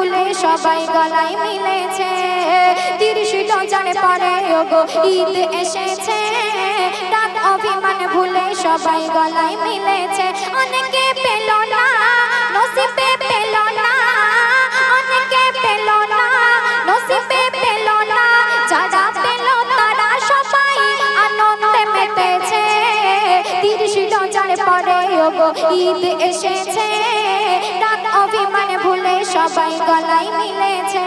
ভুলে সবাই গলায় মিলেছে। তিরিশ ডজন পরে ওগো, ঈদ এসেছে। রাত অভিমান ভুলে সবাই গলায় মিলেছে। অনেকে পেল না, নসিবে ডজন পরে ওগো, ঈদ এসেছে। রাত অভিমান ভুলে সবাই গলায় মিলেছে।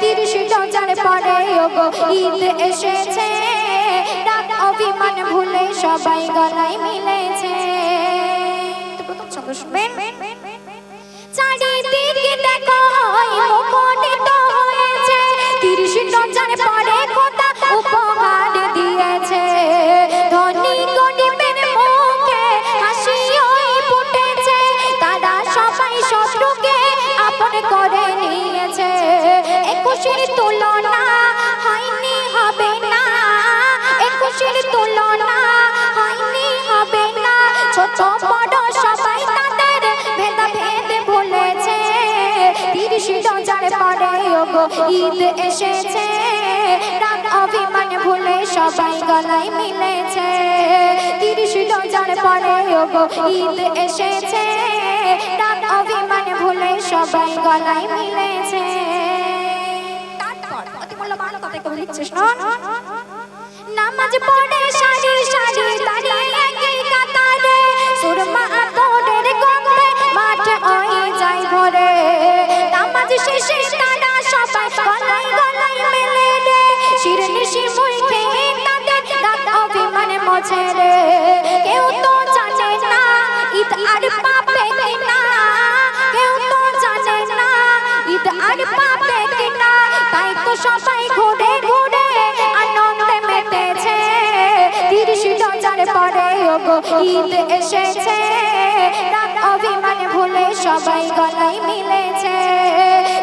তিরিশ ডজন পরে, ওগো, ঈদ এসেছে। রাত অভিমান ভুলে সবাই গলায় মিলেছে। প্রথম শুনবেন। ছোট বড় সবাই তাদের ভেদাভেদ ভুলেছে তিরিশ ডজন পরে ওগো, ঈদ এসেছে। রাত অভিমান ভুলে সবাই গলায় মিলেছে। তিরিশ ডজন পরে ওগো, ঈদ এসেছে। রাত অভিমান ভুলে সবাই গলায় মিলেছে। নামাজ পড়ে সারি সারি আর পাবে কিনা তাই তো সবাই ঘুরে ঘুরে আনন্দে মেতেছে তিরিশ ডজন পরে ওগো ঈদ এসেছে। রাত অভিমানে ভুলে সবাই গলায় মিলেছে।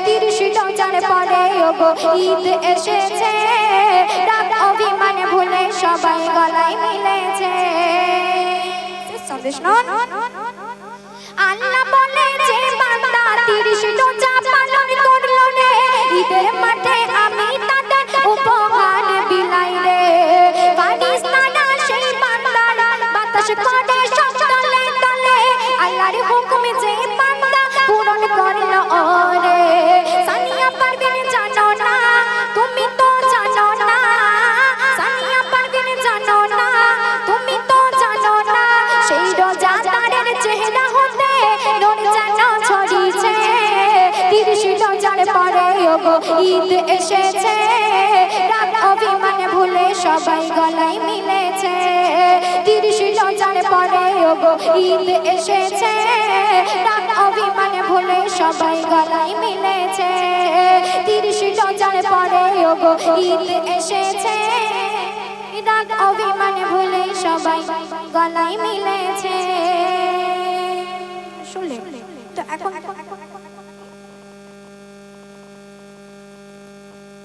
তিরিশ ডজন পরে ওগো ঈদ এসেছে। অভিমানে ভুলে সবাই গলায় মিলেছে। সেই রোজা তারের চেহারা হতে নূর যেন ছড়িয়েছে। তিরিশ ডজন পরে ওগো ঈদ এসেছে। রাত অভিমানে ভুলে সবাই গলায় মিলেছে। তিরিশ ডজন পরে ওগো ঈদ এসেছে। রাত অভিমানে ভুলে সবাই গলায় মিলেছে। তিরিশ ডজন পরে ওগো ঈদ এসেছে। রাত অভিমানে ভুলে সবাই গলায় মিলেছে। শুনলে? তো এখন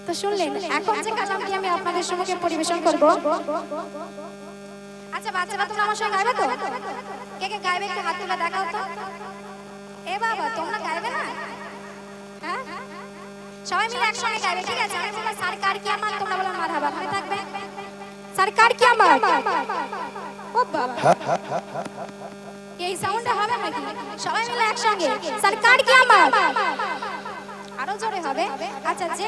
তো শুনলেন এখন যে কালামটি আমি আপনাদের সম্মুখে পরিবেশন করব। আচ্ছা বাচ্চারা তোমরা আমার সঙ্গে গাইবে তো? কে কে গাইবে একটু হাত তুলে দেখাও তো। এ বাবা তোমরা গাইবে না? হ্যাঁ? সবাই মিলে একসঙ্গে গাইবে ঠিক আছে? আমি বলব সরকার কি আমার? তোমরা বলো মারহাবা মনে থাকবে সরকার কি আমার? ও বাবা। এই সাউন্ডে হবে নাকি? সবাই মিলে একসঙ্গে। সরকার কি আমার? আরও জোরে হবে? আচ্ছা যে